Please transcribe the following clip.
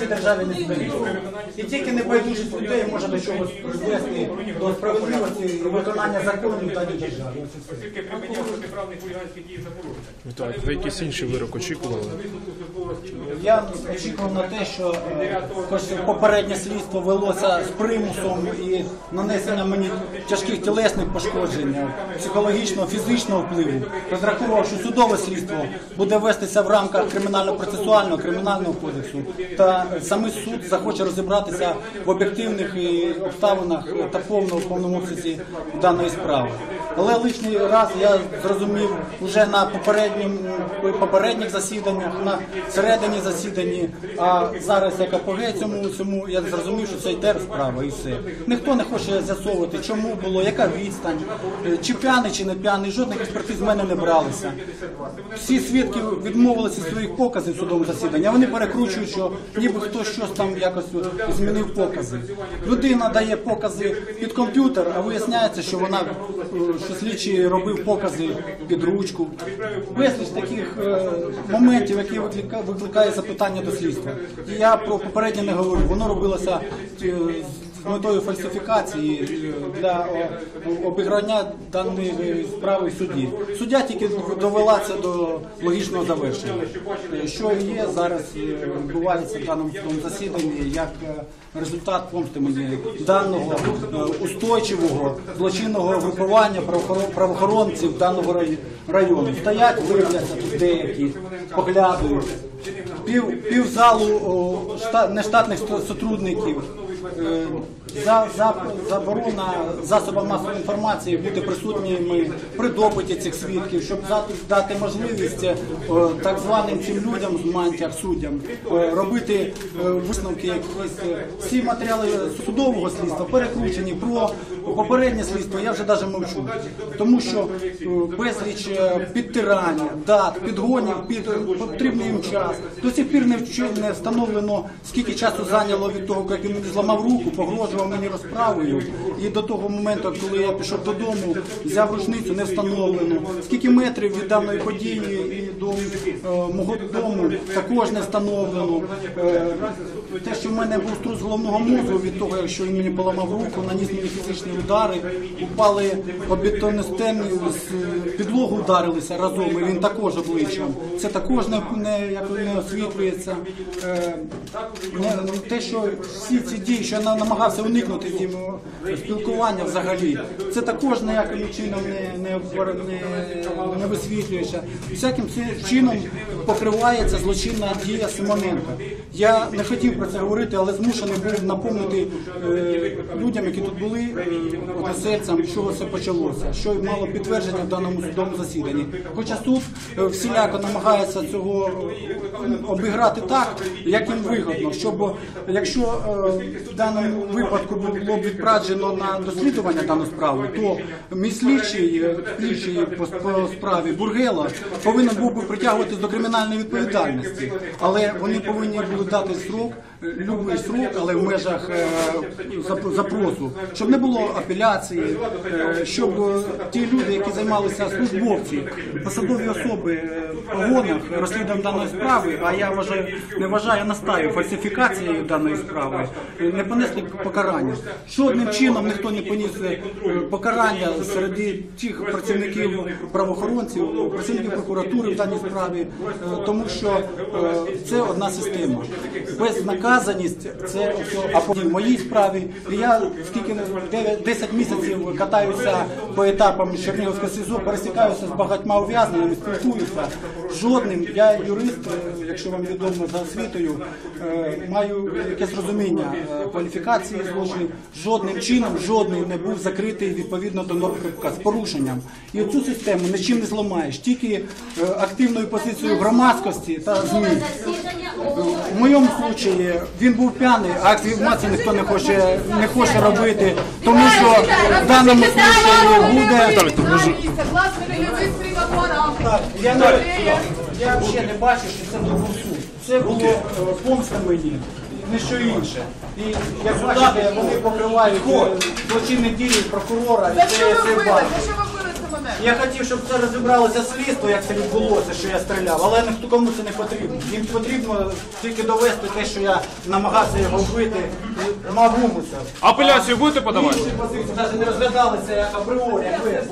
цій державі не зміниться. І тільки небайдужість людей може до чогось призвести до справедливості і виконання законів в даній державі. Оскільки прибиття протиправних хуліганських дій запорожця. Так, ви якийсь інший вирок очікували? Я очікував на те, що е, попереднє слідство велося з примусом і нанесення мені тяжких тілесних пошкоджень, психологічного, фізичного впливу. Розраховував, що судове слідство буде вестися в рамках кримінально-процесуального кримінального кодексу, та самий суд захоче розібратися в об'єктивних обставинах та повному повному обсязі даної справи. Але лишній раз я зрозумів вже на попереднім попередніх засіданнях, на середині засіданні, а зараз як апогей цьому цьому я зрозумів, що це йде справа і все. Ніхто не хоче з'ясовувати, чому було, яка відстань, е, чи п'яний, чи не п'яний. Жодних експертиз з мене не бралися. Всі свідки відмовилися своїх показів в судовому засіданні. а Вони перекручують, що ніби хтось щось там якось змінив покази. Людина дає покази під комп'ютер, а виясняється, що вона е, що слідчий робив покази під ручку. Безліч таких е, моментів, які виклика- викликає запитання до слідства. І я про попереднє не говорю. Воно робилося е, з метою фальсифікації е, для обіграння даної справи в суді. Суддя тільки довела це до логічного завершення. Що є зараз е, відбувається в даному засіданні як е, результат помсти мені даного устойчивого злочинного групування правоохорон- правоохоронців даного рай- району. Стоять, виявляться тут деякі, поглядають. Пів, пів залу о, шта- нештатних сотрудників. Е, За, за, заборона засобам масової інформації бути присутніми при допиті цих свідків, щоб дати, можливість е, так званим цим людям з мантіях суддям е, робити висновки якісь. Всі матеріали судового слідства перекручені про попереднє слідство. Я вже навіть мовчу, тому що безліч підтирання, дат, підгонів під потрібний їм час. До сих пір не встановлено, скільки часу зайняло від того, як він мені зламав руку, погрожував мені розправою. І до того моменту, коли я пішов додому, взяв рушницю, не встановлено. Скільки метрів від даної події і до е, мого дому також не встановлено. Е, те, що в мене був струс головного мозку від того, якщо він мені поламав руку, наніс мені фізичні удари, упали бетонну стену, з підлогу вдарилися разом, і він також обличчям. Це також не, не, не освітлюється. Е, не, те, що всі ці дії, що я намагався уникнути з ним е, спілкування взагалі, це також ніяким чином не, не, не, не висвітлюється. Всяким чином покривається злочинна дія Симоненка. Я не хотів про це говорити, але змушений був напомнити е, людям, які тут були, односельцям, з чого це почалося, що мало підтвердження в даному судовому засіданні. Хоча суд е, всіляко намагається цього е, обіграти так, як їм вигодно, щоб якщо е, в даному випадку було б відпраджено на дослідування дану справи, то мій слідчий, е, слідчий по, справі Бургела повинен був би притягуватись до кримінальної відповідальності, але вони повинні були дати срок, любий срок, але в межах е, запросу, щоб не було апеляції, е, щоб ті люди, які займалися службовці, посадові особи е, в погонах розслідуванням даної справи, а я вважаю, не вважаю настаю фальсифікацією даної справи, не понесли покарання. Жодним чином ніхто не поніс покарання серед тих працівників правоохоронців, працівників прокуратури в даній справі, тому що це одна система. Безнаказаність це а в моїй справі. І я скільки 10 місяців катаюся по етапам Чернігівського СИЗО, пересікаюся з багатьма ув'язненими, спілкуюся. Жодним, я юрист, е, якщо вам відомо за освітою, е, маю якесь розуміння е, кваліфікації злочинів. Жодним чином жодний не був закритий відповідно до норм з порушенням. І оцю систему нічим не зламаєш, тільки активною позицією громадськості та ЗМІ. В моєму випадку він був п'яний, а акцію ніхто не хоче, не хоче робити, тому що в даному випадку буде. Так, я навіть я взагалі не бачу, що це був суд. Це було е, помста мені, не що інше. І як бачите, вони покривають е, злочинні дії прокурора, і це, що ви це бачу. Я хотів, щоб це розібралося слідство, як це відбулося, що я стріляв, але ніхто кому це не потрібно. Їм потрібно тільки довести те, що я намагався його вбити, мав умисел. Апеляцію будете подавати? Інші позиції навіть не розглядалися як апріорі. як ви.